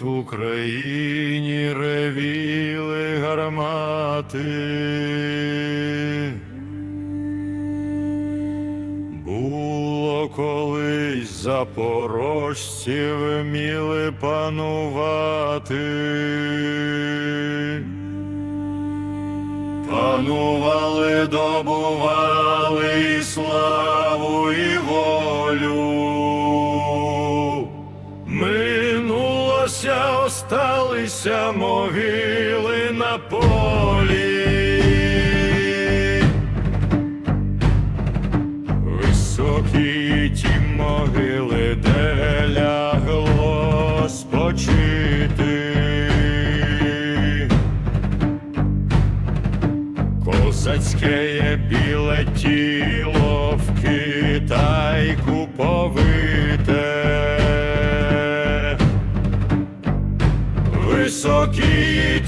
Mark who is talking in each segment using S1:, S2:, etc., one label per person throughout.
S1: в Україні ревіли гармати. Було колись запорожці вміли панувати. Панували, добували і славу і волю. Осталися могили на полі.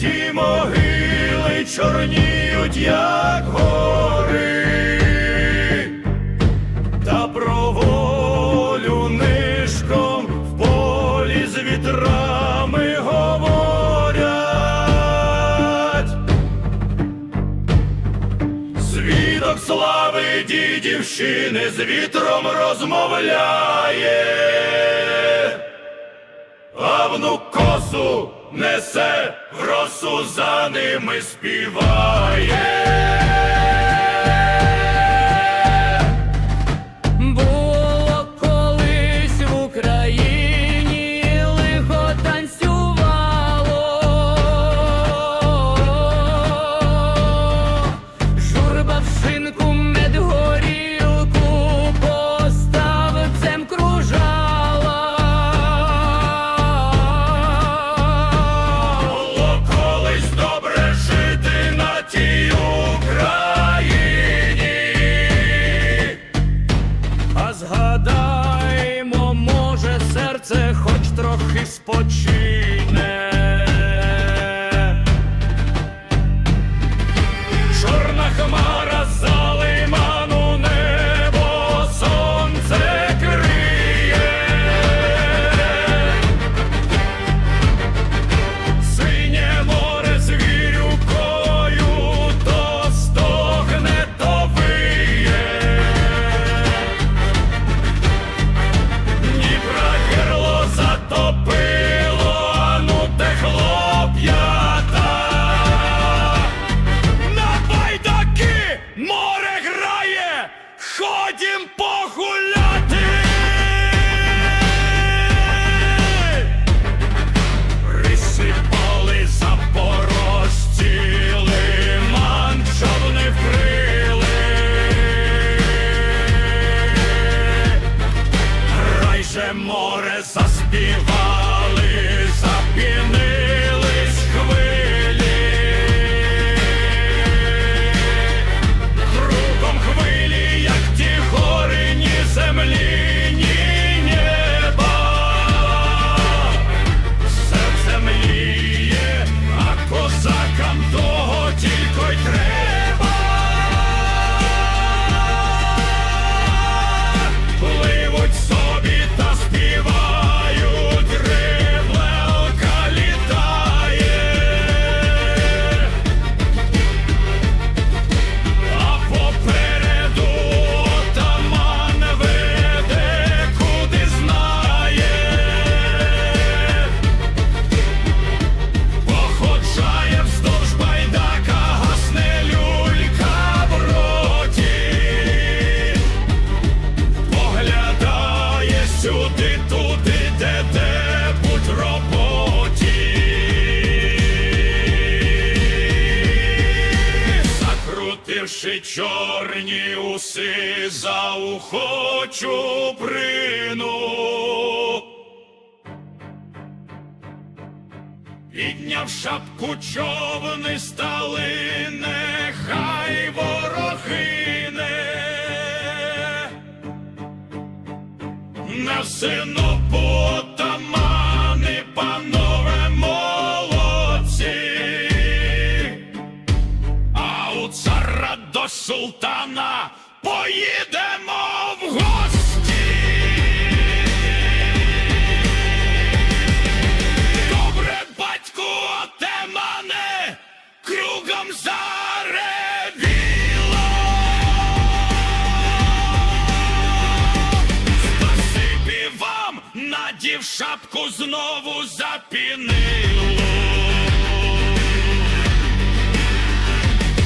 S1: Ті могили чорніють, як гори. Та про волю нишком в полі з вітрами говорять. Свідок слави дідівщини з вітром розмовляє, внук косу несе в росу за ними співає. Море Поглядає туди, де де будь роботі. Закрутивши чорні уси за ухочу прину. Підняв шапку човни стали, На сину потамани, панове молодці, а у цара до султана поїдемо в шапку знову запінило.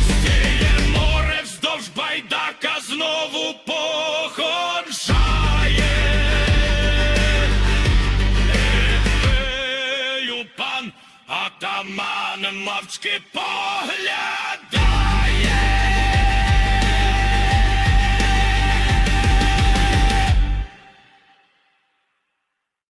S1: Стіє море вздовж байдака знову походжає. Епею пан атаман мовчки поглядає.